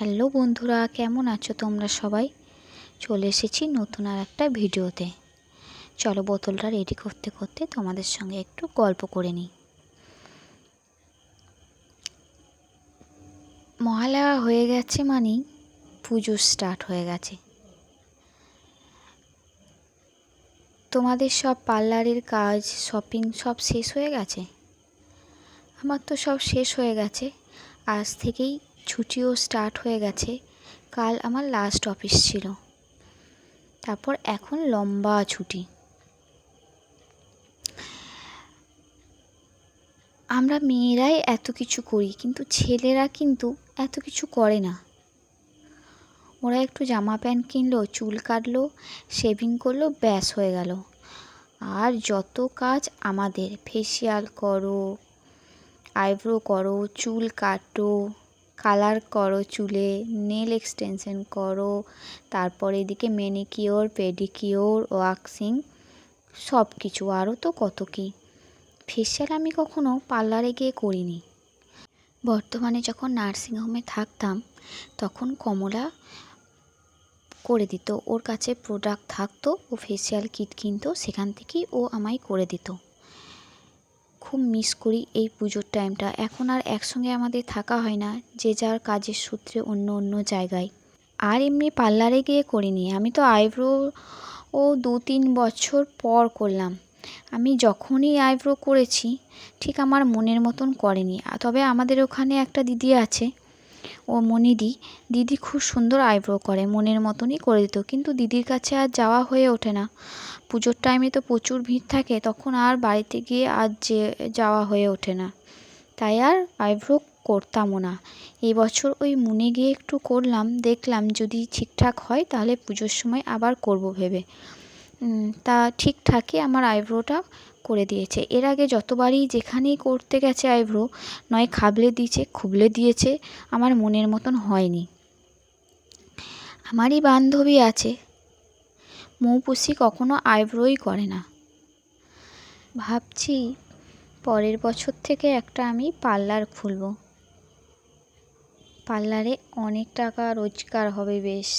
Hello বন্ধুরা, কেমন আছো তোমরা সবাই? চলে এসেছি নতুন আর একটা ভিডিওতে। চলো বোতলটা রেডি করতে করতে তোমাদের সঙ্গে একটু গল্প করে নিই। মহালয়া হয়ে গেছে মানেই পুজো স্টার্ট হয়ে গেছে। তোমাদের সব পার্লারের কাজ শপিং সব শেষ হয়ে গেছে? আমার তো সব শেষ হয়ে গেছে। আজ থেকেই ছুটিও স্টার্ট হয়ে গেছে। কাল আমার লাস্ট অফিস ছিল। তারপর এখন লম্বা ছুটি। আমরা মেয়েরাই এত কিছু করি, কিন্তু ছেলেরা কিন্তু এত কিছু করে না। ওরা একটু জামা প্যান্ট কিনলো, চুল কাটলো শেভিং করল, ব্যাস হয়ে গেল। আর যত কাজ আমাদের ফেসিয়াল করো আইব্রো করো, চুল কাটো কালার করো চুলে, নেল এক্সটেনশন করো, তারপর এদিকে ম্যানিকিওর পেডিকিওর ওয়াক্সিং সব কিছু আরও তো কত কী। ফেসিয়াল আমি কখনো পার্লারে গিয়ে করিনি। বর্তমানে যখন নার্সিংহোমে থাকতাম, তখন কমলা করে দিত। ওর কাছে প্রোডাক্ট থাকতো, ও ফেসিয়াল কিট কিনতো, সেখান থেকেই ও আমায় করে দিত। খুব মিস করি এই পুজোর টাইমটা এখন আর একসঙ্গে আমাদের থাকা হয় না, যে যার কাজের সূত্রে অন্য অন্য জায়গায়। আর এমনি পার্লারে গিয়ে করিনি। আমি তো আইব্রো ও দু তিন বছর পর করলাম। আমি যখনই আইব্রো করেছি, ঠিক আমার মনের মতন করেনি। তবে আমাদের ওখানে একটা দিদি আছে ও মনিদি, দিদি খুব সুন্দর আইব্রো করে, মনের মতনই করে দিত। কিন্তু দিদির কাছে আর যাওয়া হয়ে ওঠে না। পুজোর টাইমে তো প্রচুর ভিড় থাকে, তখন আর বাড়িতে গিয়ে আর যে যাওয়া হয়ে ওঠে না। তাই আর আইব্রো করতামও না। এই বছর ওই মনে গিয়ে একটু করলাম, দেখলাম যদি ঠিকঠাক হয় তাহলে পুজোর সময় আবার করব ভেবে। তা ঠিকঠাকই আমার আইব্রোটা করে দিয়েছে। এর আগে যতবারই যেখানেই করতে গেছে আইব্রো, নয় খাবলে দিয়েছে, খুবলে দিয়েছে, আমার মনের মতন হয়নি। আমারই বান্ধবী আছে, মৌপুষি কখনো আইব্রোই করে না। ভাবছি পরের বছর থেকে একটা আমি পার্লার খুলব। পার্লারে অনেক টাকা রোজগার হবে বেশ।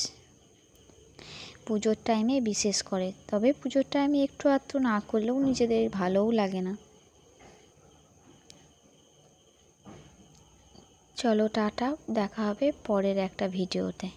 পুজোর টাইমে বিশেষ করে। তবে পুজোর টাইমে একটু আধটু না করলেও নিজেদের ভালোও লাগে না। চলো টাটা, দেখা হবে পরের একটা ভিডিওতে